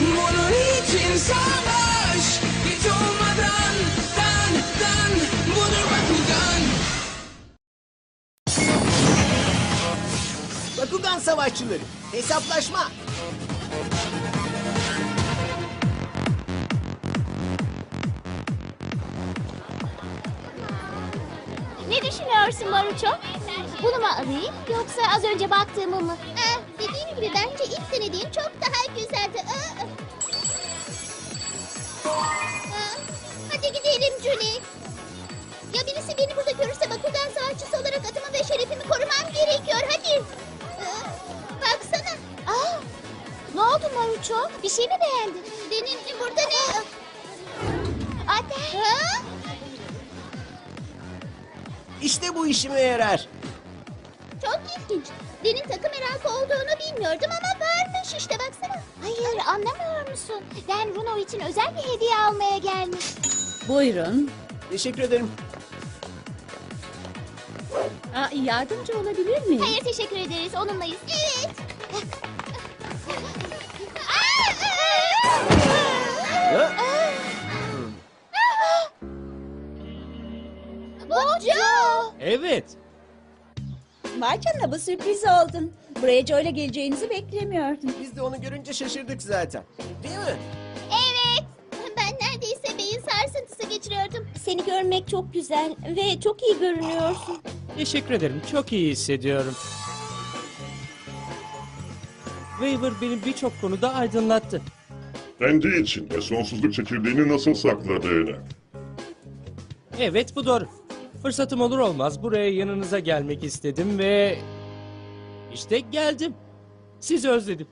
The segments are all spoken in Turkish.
Bunun için savaş Hiç olmadan Dan dan Budur Bakugan Bakugan Savaşçıları, hesaplaşma. Ne düşünüyorsun Maruço? Bunu mu alayım yoksa az önce baktığımı mı? Eh, gibi bence ilk denediğin çok daha güzeldi. Aa. Aa, Hadi gidelim Julie. Ya birisi beni burada görürse Bakugan savaşçısı olarak adımı ve şerefimi korumam gerekiyor. Hadi. Aa, Baksana. Aa, ne oldu Maruço? Bir şey mi beğendin? Benim burada ne? Ha? İşte bu işime yarar. İlginç. Den'in takım merakı olduğunu bilmiyordum ama varmış işte baksana. Hayır anlamıyor musun? Ben Runo için özel bir hediye almaya gelmiş. Buyurun. Teşekkür ederim. Aa, yardımcı olabilir miyim? Hayır teşekkür ederiz onunlayız. Evet. Ha? Bu Joe. Evet. Vay canına bu sürpriz oldun. Buraya Joe'yla geleceğinizi beklemiyordum. Biz de onu görünce şaşırdık zaten. Değil mi? Evet. Ben neredeyse beyin sarsıntısı geçiriyordum. Seni görmek çok güzel ve çok iyi görünüyorsun. Teşekkür ederim. Çok iyi hissediyorum. Waver beni birçok konuda aydınlattı. Kendi için ve sonsuzluk çekirdeğini nasıl sakladığını. Evet bu doğru. Fırsatım olur olmaz buraya yanınıza gelmek istedim ve... işte geldim. Sizi özledim.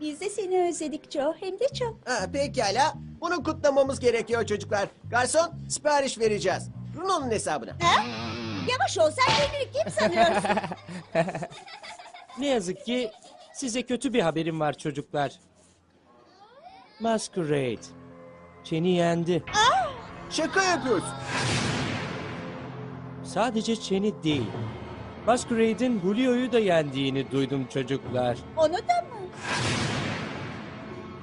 Biz de seni özledik Joe hem de çok. Ha, pekala. Bunu kutlamamız gerekiyor çocuklar. Garson, sipariş vereceğiz. Bruno'nun hesabına. Yavaş ol sen kendini kim sanıyorsun? Ne yazık ki size kötü bir haberim var çocuklar. Masquerade. Çeni yendi. Şaka yapıyorsun. Sadece Çeni değil. Masquerade'in Julio'yu da yendiğini duydum çocuklar. Onu da mı?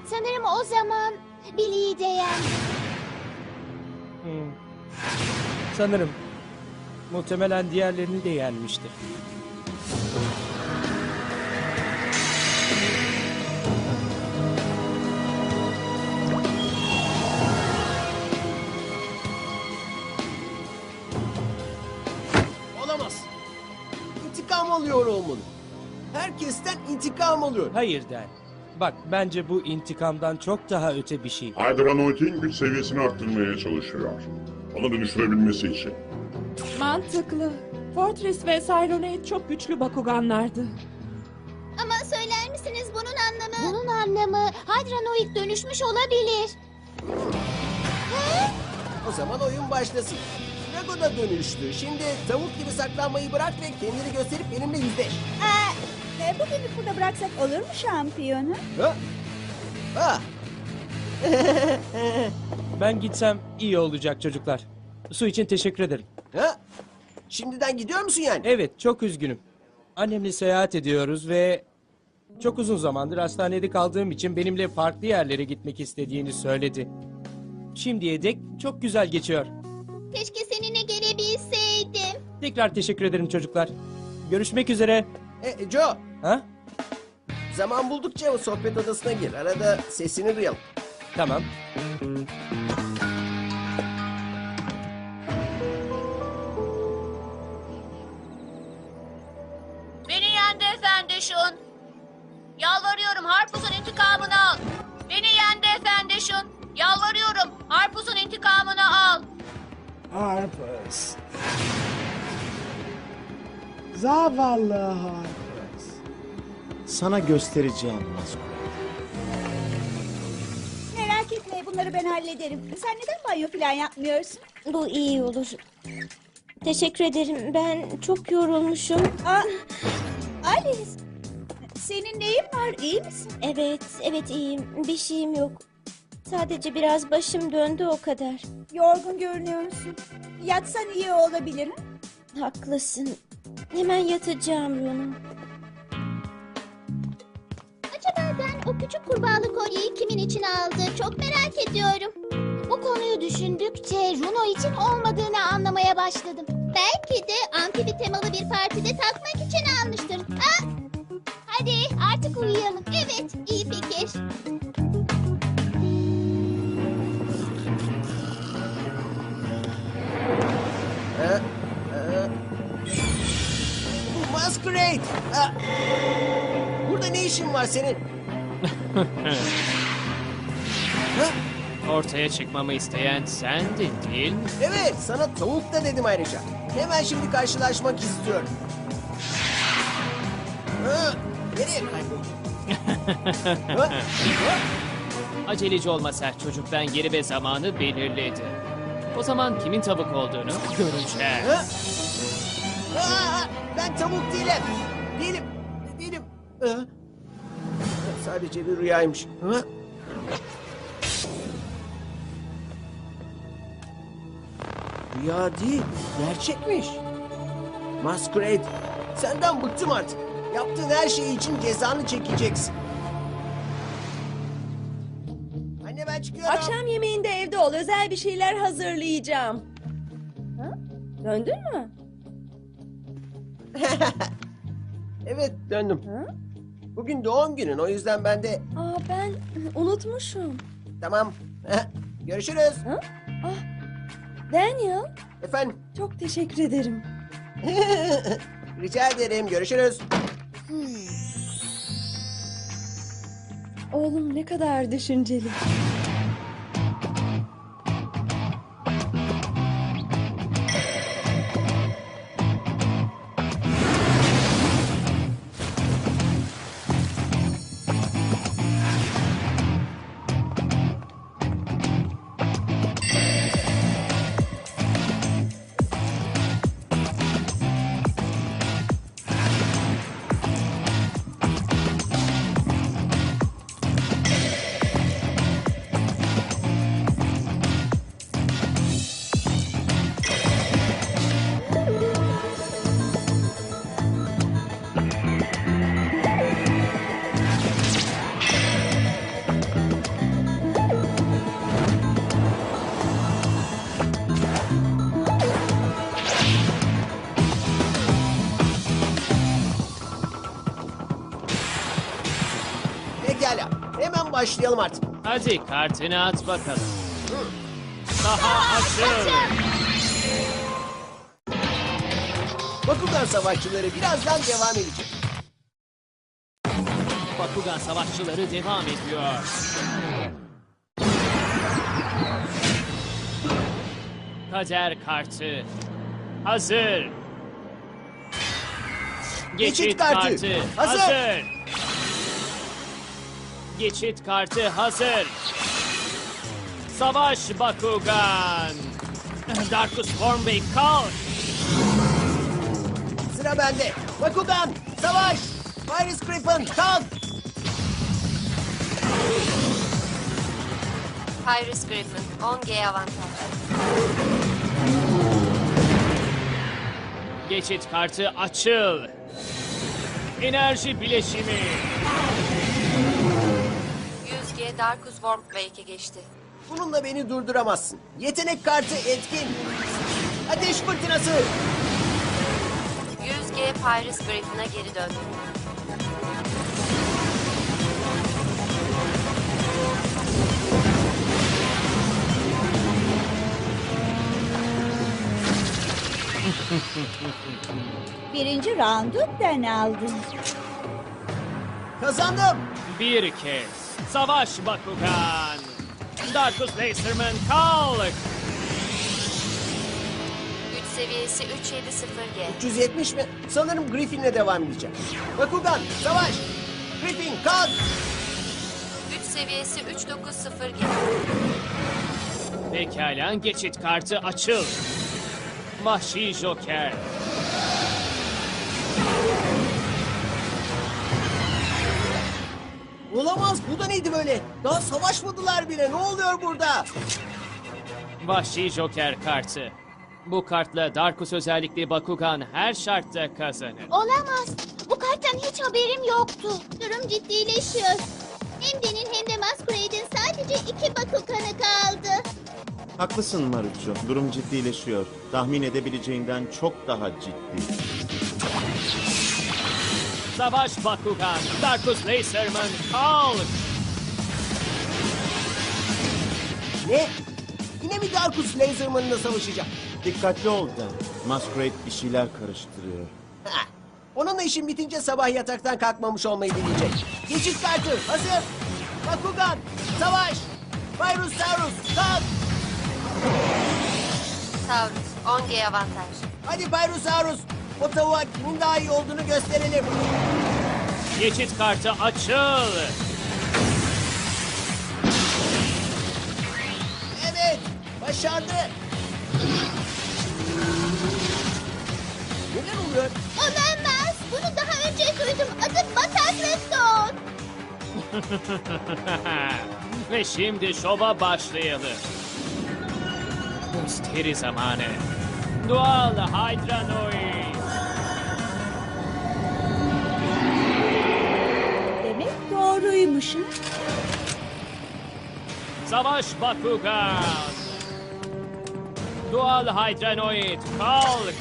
Sanırım o zaman Billy'yi de yendi. Hmm. Sanırım. Muhtemelen diğerlerini de yenmiştir. Alıyor olmalı. Herkesten intikam alıyor. Hayır Den. Bak bence bu intikamdan çok daha öte bir şey. Hydranoid'in güç seviyesini arttırmaya çalışıyor. Onu dönüştürebilmesi için. Mantıklı. Fortress ve Cyronade çok güçlü Bakuganlardı. Ama söyler misiniz bunun anlamı? Bunun anlamı Hydranoid dönüşmüş olabilir. O zaman oyun başlasın. Drago da dönüştü. Şimdi tavuk gibi saklanmayı bırak ve kendini gösterip benimle yüzleş. Aa, e, bugünlük burada bıraksak olur mu şampiyonu? Ha? Ha? Ben gitsem iyi olacak çocuklar. Su için teşekkür ederim. Ha? Şimdiden gidiyor musun yani? Evet çok üzgünüm. Annemle seyahat ediyoruz ve çok uzun zamandır hastanede kaldığım için benimle farklı yerlere gitmek istediğini söyledi. Şimdiye dek çok güzel geçiyor. Keşke seninle. Tekrar teşekkür ederim çocuklar. Görüşmek üzere. E, Joe, Ha? zaman buldukça o sohbet odasına gir. Arada sesini duyalım. Tamam. Beni yendi efendi şun. Yalvarıyorum Harpus'un intikamını al. Beni yendi efendi şun. Yalvarıyorum Harpus'un intikamını al. Harpers. Zavallı Harpers. Sana göstereceğim Masquerade. Merak etme bunları ben hallederim. Sen neden banyo falan yapmıyorsun? Bu iyi olur. Teşekkür ederim. Ben çok yorulmuşum. Aa, Alice. Senin neyin var? İyi misin? Evet, evet iyiyim. Bir şeyim yok. Sadece biraz başım döndü o kadar. Yorgun görünüyorsun. Yatsan iyi olabilir. ha? Haklısın. Hemen yatacağım Runo. Acaba ben o küçük kurbağalı kolyeyi kimin için aldı? Çok merak ediyorum. Bu konuyu düşündükçe Runo için olmadığını anlamaya başladım. Belki de amfibi temalı bir partide takmak için almıştır. Ha? Hadi artık uyuyalım. Masquerade! Ha? Burada ne işin var senin? ha? Ortaya çıkmamı isteyen sendin değil mi? Evet, sana tavuk da dedim ayrıca. Hemen şimdi karşılaşmak istiyorum. Ha? Nereye kayboldun? ha? Ha? Aceleci olma sert çocuk ben yeri ve zamanı belirledi. O zaman kimin tavuk olduğunu göreceğiz. Ha? Aa, ben tavuk değilim. Değilim. Değilim. Ha? Sadece bir rüyaymış. Ha? Rüya değil, gerçekmiş. Masquerade, senden bıktım artık. Yaptığın her şey için cezanı çekeceksin. Anne ben çıkıyorum. Akşam yemeğinde evde ol. Özel bir şeyler hazırlayacağım. Ha? Döndün mü? Evet, döndüm. Ha? Bugün doğum günün, o yüzden ben de... Aa ben unutmuşum. Tamam, görüşürüz. Daniel, Efendim, çok teşekkür ederim. rica ederim, görüşürüz. Oğlum ne kadar düşünceli. Başlayalım artık. Hadi kartını at bakalım. Daha açıl. Bakugan savaşçıları birazdan devam edecek. Bakugan savaşçıları devam ediyor. Kader kartı hazır. Geçit kartı, hazır. Geçit kartı hazır. Savaş Bakugan. Darkus Stormbey kalk. Sıra bende. Bakugan, savaş! Virus Griffin, kalk! Pyrus Griffin, 10G avantaj. Geçit kartı açıl. Enerji bileşimi bölgeye Darkus Wormquake geçti. Bununla beni durduramazsın. Yetenek kartı etkin. Ateş fırtınası. 100G Pyrus Griffin'a geri döndü. Birinci roundu ben aldım. Kazandım. Bir kez. Savaş Bakugan. Darkus Laserman kalk. Güç seviyesi 370G. 370 mi? Sanırım Griffin'le devam edeceğim. Bakugan, savaş. Griffin, kalk. Güç seviyesi 390G. Pekala geçit kartı açıl. Vahşi Joker. Olamaz, bu da neydi böyle? Daha savaşmadılar bile. Ne oluyor burada? Vahşi Joker kartı. Bu kartla Darkus özellikli Bakugan her şartta kazanır. Olamaz. Bu karttan hiç haberim yoktu. Durum ciddileşiyor. Hem Den'in hem de Masquerade'in sadece iki Bakugan'ı kaldı. Haklısın Marucho. Durum ciddileşiyor. Tahmin edebileceğinden çok daha ciddi. Savaş Bakugan. Darkus Laserman kalk. Ne? Yine mi Darkus Laserman'la savaşacak? Dikkatli ol Dan. Masquerade bir şeyler karıştırıyor. Ha. Onunla işin bitince sabah yataktan kalkmamış olmayı dileyecek. Geçit kartı hazır. Bakugan, savaş. Virus Saurus, kalk. Taurus 10G avantaj. Hadi Pyrosaurus. O tavuğa kimin daha iyi olduğunu gösterelim. Geçit kartı açıl. Evet, başardı. Neler oluyor? Olamaz. Bunu daha önce duydum. Adı Bataklık Don. Ve şimdi şova başlayalım. Gösteri zamanı. Doğal Hydranoid. Doğruymuşum. Savaş Bakugan. Doğal Hydranoid kalk.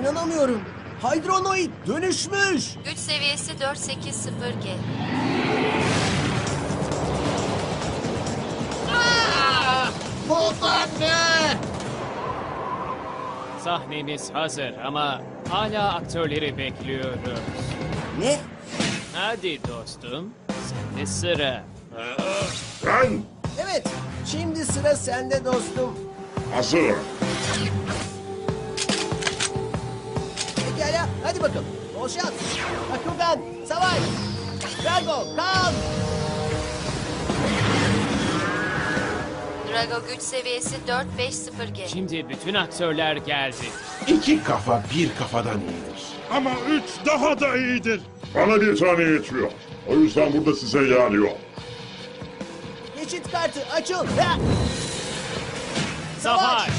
İnanamıyorum. Hydronoid dönüşmüş. Güç seviyesi 480G. Sahnemiz hazır ama hala aktörleri bekliyoruz. Ne? Hadi dostum, sende sıra. Ben Evet, şimdi sıra sende dostum. hazırım. Pekala, hadi bakalım. Bol şans. Bakugan, savaş. Drago, kalk. Drago güç seviyesi 450G. Şimdi bütün aktörler geldi. İki kafa bir kafadan iyidir. Ama üç daha da iyidir. Bana bir tane yetiyor. O yüzden burada size yer yok. Geçit kartı açıl. Ha! Savaş!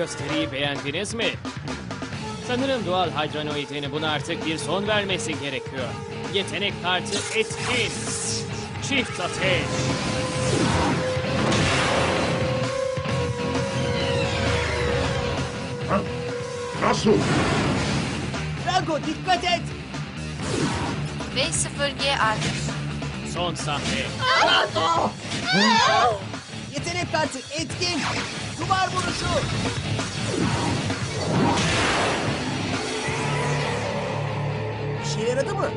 Gösteriyi beğendiniz mi? Sanırım doğal Hydranoid'in buna artık bir son vermesi gerekiyor. Yetenek kartı etkin. Çift ateş. Ha? Nasıl? Drago dikkat et. 5-0G artış. Son sahne. Yetenek kartı etkin. Duvar vuruşu. İşe yaradı mı?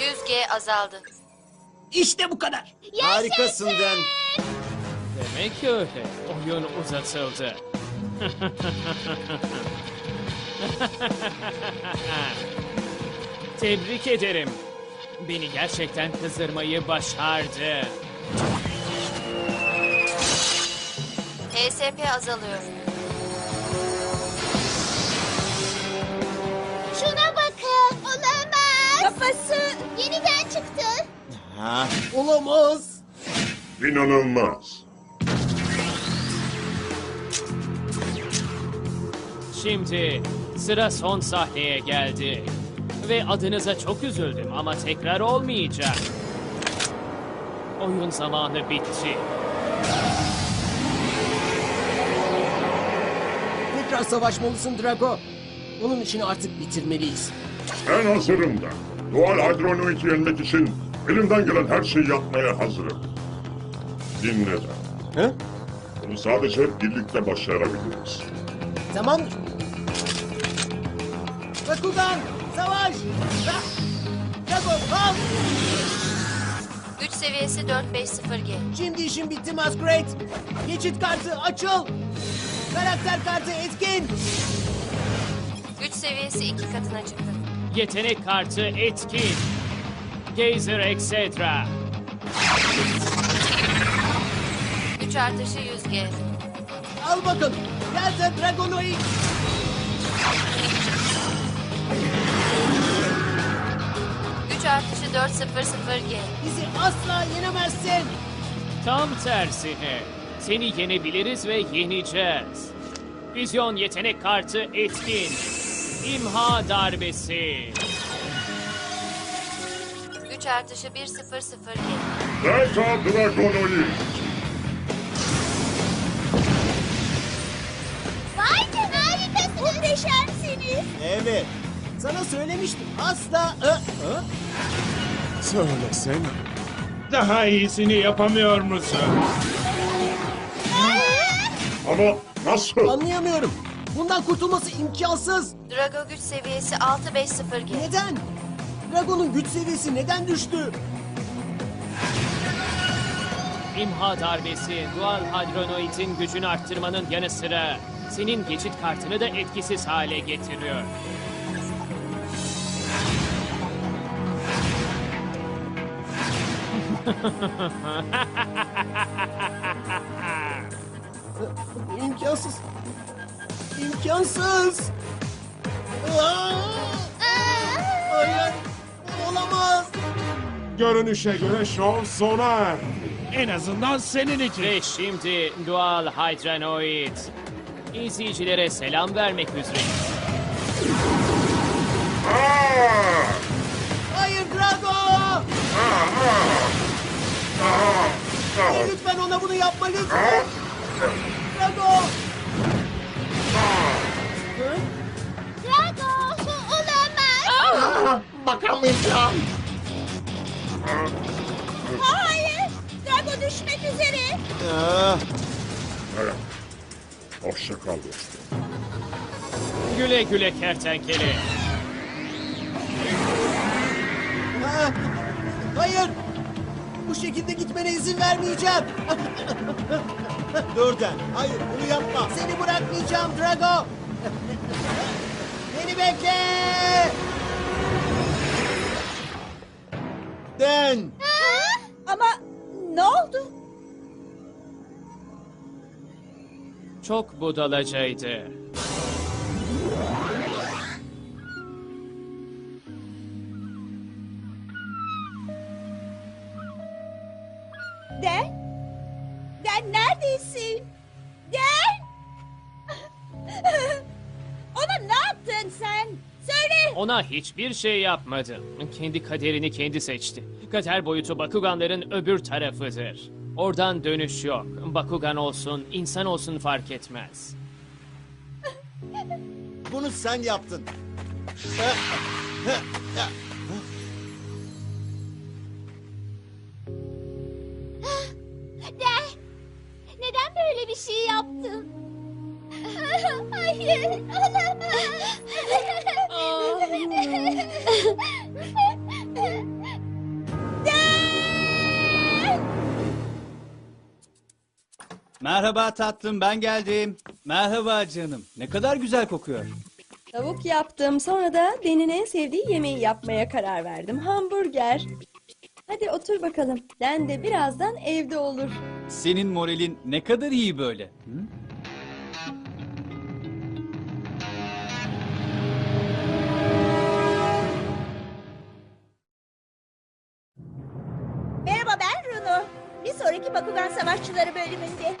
100G azaldı. İşte bu kadar. Harikasın Dan. Demek öyle. Oyun uzatıldı. Tebrik ederim. Beni gerçekten kızdırmayı başardı. TSP azalıyor. Şuna bakın. Olamaz. Kafası. Yeniden çıktı. Ha. Olamaz. İnanılmaz. Şimdi sıra son sahneye geldi. Ve adınıza çok üzüldüm ama tekrar olmayacak. Oyun zamanı bitti. Tekrar savaşmalısın Drago. Onun işini artık bitirmeliyiz. Ben hazırım da. Doğal Hydronoid'i yenmek için elimden gelen her şeyi yapmaya hazırım. Dinle de. He? Bunu sadece birlikte başarabiliriz. Tamamdır. Bakugan, savaş! Ra Drago, kalk! Güç seviyesi 450G. Şimdi işin bitti Masquerade. Geçit kartı açıl. Karakter kartı etkin. Güç seviyesi iki katına çıktı. Yetenek kartı etkin. Geyser etc. Güç artışı 100G. Al bakalım. Delta Dragonoid. Güç artışı 400G. Bizi asla yenemezsin. Tam tersine. Seni yenebiliriz ve yeneceğiz. Vizyon yetenek kartı etkin. İmha darbesi. Güç artışı 100G. Delta Dragonoid. Vay canına harikasınız. Muhteşemsiniz. evet. Sana söylemiştim. Asla... Ö, ö. Söylesene. Daha iyisini yapamıyor musun? Ama nasıl? Anlayamıyorum. Bundan kurtulması imkansız. Drago güç seviyesi 650G. Neden? Dragon'un güç seviyesi neden düştü? İmha darbesi Dual Hadronoid'in gücünü arttırmanın yanı sıra senin geçit kartını da etkisiz hale getiriyor. İmkansız. İmkansız. Aa! Hayır. Olamaz. Görünüşe göre şov sona erdi. En azından senin için. Ve şimdi Dual Hydranoid izleyicilere selam vermek üzere. Hayır Drago. Lütfen ona bunu yapma lütfen. Drago. Drago olamaz. Bakamayacağım. Hayır. Drago düşmek üzere. Ah, Evet. Hoşça kal dostum. Güle güle kertenkele. Ha, Hayır. Bu şekilde gitmene izin vermeyeceğim. dur Den. Hayır bunu yapma. Seni bırakmayacağım Drago. Beni bekle. Den. Ama ne oldu? Çok budalacaydı. Ona hiçbir şey yapmadım. Kendi kaderini kendi seçti. Kader boyutu Bakuganların öbür tarafıdır. Oradan dönüş yok. Bakugan olsun, insan olsun fark etmez. Bunu sen yaptın. Den. Neden böyle bir şey yaptın? Hayır olamaz. Merhaba tatlım ben geldim. Merhaba canım. Ne kadar güzel kokuyor. Tavuk yaptım. Sonra da Den'in en sevdiği yemeği yapmaya karar verdim. Hamburger. Hadi otur bakalım. Den de birazdan evde olur. Senin moralin ne kadar iyi böyle. Hı? Bakugan Savaşçıları bölümünde.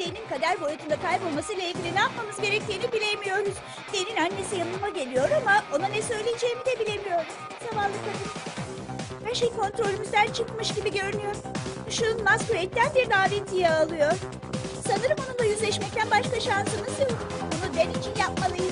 Den'in kader boyutunda kaybolmasıyla ilgili ne yapmamız gerektiğini bilemiyoruz. Den'in annesi yanıma geliyor ama ona ne söyleyeceğimi de bilemiyorum. Zavallı kadın. Her şey kontrolümüzden çıkmış gibi görünüyor. Şun Masquerade'den bir davetiye alıyor. Sanırım onunla yüzleşmekten başka şansımız yok. Bunu Den için yapmalıyız.